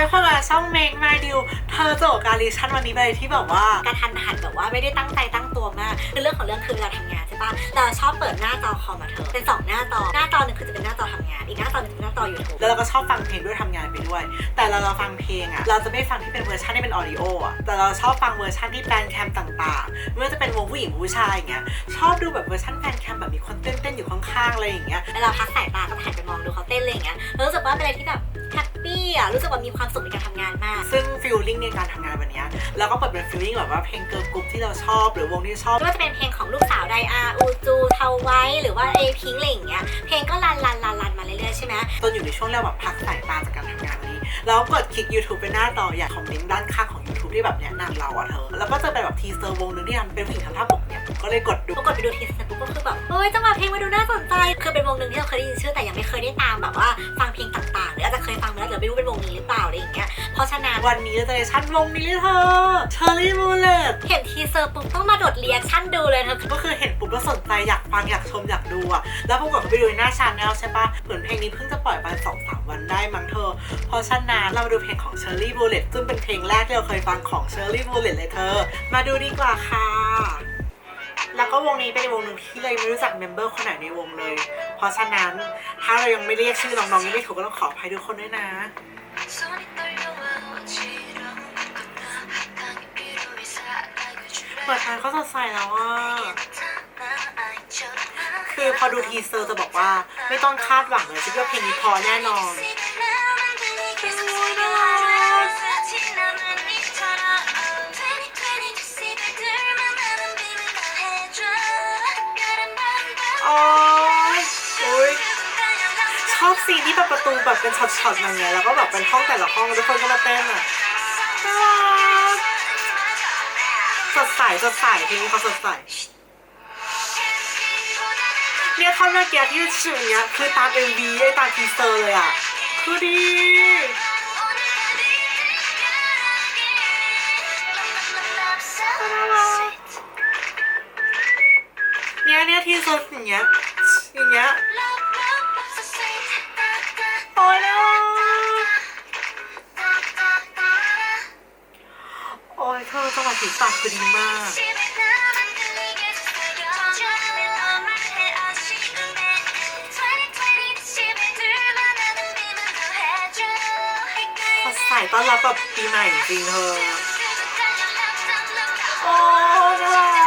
ช้คนละช่องเมกมาดิว เธอจทย์การรีชั่นวันนี้ไปที่แบบว่ากระทันหันแบบว่าไม่ได้ตั้งใจตั้งตัวมากคือเรื่องของเรื่องคือเราทำงาน ใช่ปะเราชอบเปิดหน้าจอคอมมาเธอเป็นสองหน้าจอหน้าจอหนึ่งคือจะเป็นหน้าจอทำงาน อีกหน้าจอหนึ่งคือหน้าจอยูทูบแล้วเราก็ชอบฟังเพลงด้วยทำงานไปด้วย แต่เราเราฟังเพลงอะเราจะไม่ฟังที่เป็นเวอร์ชันที่เป็นออดิโออะแต่เราชอบฟังเวอร์ชันที่แบนแคมต่างๆไม่ว่าจะเป็นวงผู้หญิงผู้ชายอย่างเงี้ยชอบดูแบบเวอร์ชันแบนแคมแบบมีคนเต้นๆอยู่ข้างๆอะไรอย่างเงี้ยแล้วเราพักสายตาก็หันไปมองดูเขาเต้นอะไรอย่างเงี้ยแล้วรู้สึกว่าเป็นอะไรที่แบบแฮปปี้อะรู้สึกว่ามีความสุขในการทำงานมาก ซึ่งฟิลลิ่งในการทำงานวันเนี้ยเราก็เปิดเป็นฟิลลิ่งแบบว่าเพลงเกิร์ลกรุ๊ปที่เราชอบหรือวงที่ชอบ ไม่ว่าจะเป็นเพลงของลูกสาวไดอาอูจูเทาไว้ หรือว่าเอพิงอะไรอย่างเงี้ย เพลงก็ลันลันลันลันมาเรื่อยๆใช่ไหมตอนอยู่ในช่วงแรกแบบพักสายตาจากการทำงานวันนี้ แล้วกดคลิก YouTube ไปหน้าต่ออยากคอมเมนต์ด้านข้างของ YouTube ที่แบบแนะนำเราอะเธอ แล้วก็จะเป็นแบบทีเซอร์วงหนึงที่ทำเป็นผู้หญิงทำท่าปกเนี่ยก็เลยกดดูปรากฏไปดูทีเสร็จปุ๊บก็คือแบบเฮ้ยจังหวะเพลงมาดูน่าสนใจ คือเป็นวงหนึ่งที่เราเคยได้ยินชื่อแต่ยังไม่เคยได้ตามแบบว่าฟังเพลงต่างๆ หรืออาจจะเคยฟังมาแล้วหรือไม่รู้เป็นวงนี้หรือเปล่าอะไรอย่างเงี้ย เพราะฉะนั้น วันนี้เราจะได้ชั่นวงนี้เลยเธอเชอร์รี่มูเลตเห็นทีเซอร์ปุ๊บต้องมาโดดเรียกชั่นดูเลยเธอก็คือเห็นปุ๊บแล้วสนใจอยากฟังอยากชมอยากดูอะแล้วปรากฏก็ไปดูในหน้าชาแนลใช่ปะเหมือนเพลงนี้เพิ่งจะปล่อยไปสองสามวันได้มั้งเธอ เพราะฉะนั้นเรามาดูเพลงของเชอร์รี่บูเลตซึ่งเป็นเพลงแรกที่เราเคยฟังของเชอร์รี่บูเลตเลยเธอ มาดูดีกว่าค่ะแล้วก็วงนี้เป็นวงหนึ่งที่เรายังไม่รู้จักเมมเบอร์คนไหนในวงเลย เพราะฉะนั้นถ้าเรายังไม่เรียกชื่อน้องๆยังไม่ถูกก็ต้องขออภัยทุกคนด้วยนะ ปิดทางเขาสดใสแล้วว่าคือพอดูทีเซอร์จะบอกว่า ไม่ต้องคาดหวังเลยคิดว่าเพลงนี้พอแน่นอนโอ้ยชอบซีนที่แบบประตูแบบเป็นช็อตๆอย่างเงี้ยแล้วก็แบบเป็นห้องแต่ละห้องทุกคนก็มาเต้นอะน่ารัก สดใสสดใสเพลงนี้เขาสดใสเนี่ยท่อนเมื่อกี้ที่ชื่อเนี้ยคือตามเอ็มวีไอ้ตามทีเซอร์เลยอะ คือดี เนี่ยเนี่ยทีเซอร์อย่างเงี้ย อจังหวะถีบปากคือดีมากสดใสต้อนรับแบบปีใหม่จริงๆเธอ โอ้ยน่ารัก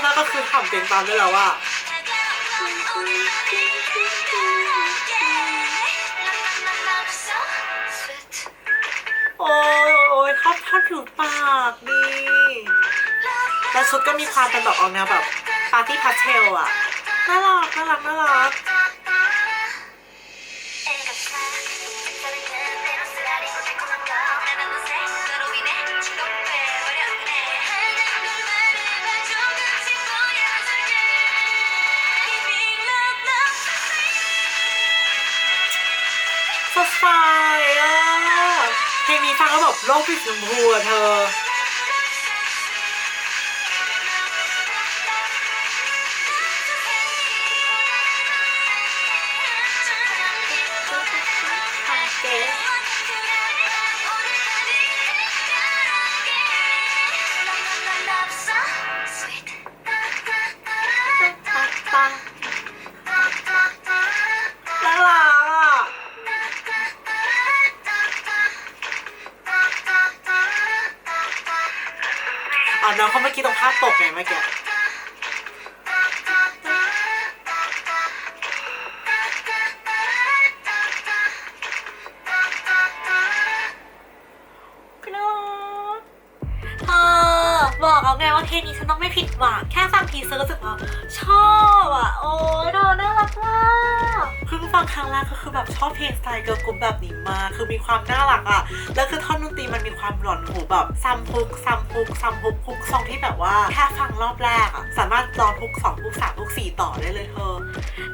อบแรกก็คือทำเป็นตามได้แล้วว่าโอ้ยโอ้ยทอดทอดผิวปากดีและชุดก็มีความเป็นแบบออกแนวแบบปาร์ตี้พาสเทลอะน่ารักน่ารักน่ารัก สดใสอะเพลงนี้ฟังแล้วแบบโลกเป็นสีชมพูอะเธอ น้องเขาไม่คิดตรงภาพตกไงเมื่อกี้ บอกเอาไงว่าเพลงนี้ฉันต้องไม่ผิดหวังแค่ฟังทีเซอร์ก็รู้สึกว่าชอบอะ โอ้ยเธอน่ารักมากเพิ่งฟังครั้งแรกก็คือแบบชอบเพลงสไตล์เกิร์ลกรุ๊ปแบบนี้มากคือมีความน่ารักอะ แล้วคือท่อนดนตรีมันมีความหลอนหูแบบซัมพุกซัมพุกซัมพุกพุกซองที่แบบว่าแค่ฟังรอบแรกอะสามารถร้องพุกสองพุกสามพุกสี่ต่อได้เลยเธอ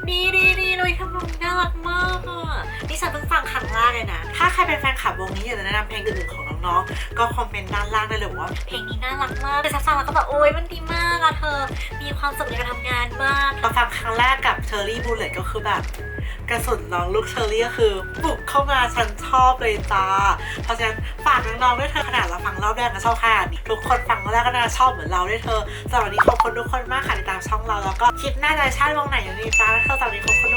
ดีดีดี ยทำนองน่ารักมากอะนี่ฉันเพิ่งฟังครั้งแรกเลยนะ ถ้าใครเป็นแฟนคลับวงนี้อยากจะแนะนำเพลงอื่นๆของน้องๆ ก็คอมเมนต์ด้านล่างได้เลยว่าเพลงนี้น่ารักมากแต่ฉันฟังแล้วก็แบบโอ๊ยมันดีมากอะเธอ มีความสุขในการทำงานมากตอนฟังครั้งแรกกับเชอร์รี่บูลเลตก็คือแบบกระสุนน้องลูกเชอร์รี่ก็คือบุกเข้ามาฉันชอบเลยจ้า เพราะฉะนั้นฝากน้องๆด้วยเธอขนาดเราฟังรอบแรกก็ชอบขนาดนี้ทุกคนฟังรอบแรกก็น่าชอบเหมือนเราด้วยเธอสำหรับวันนี้ขอบคุณทุกคนมากค่ะที่ตามช่องเราแล้วก็คลิปหน้าจะชาติวงไหนอย่างนี้จ้าเธอสำหรับวันนี้ขอบคุณ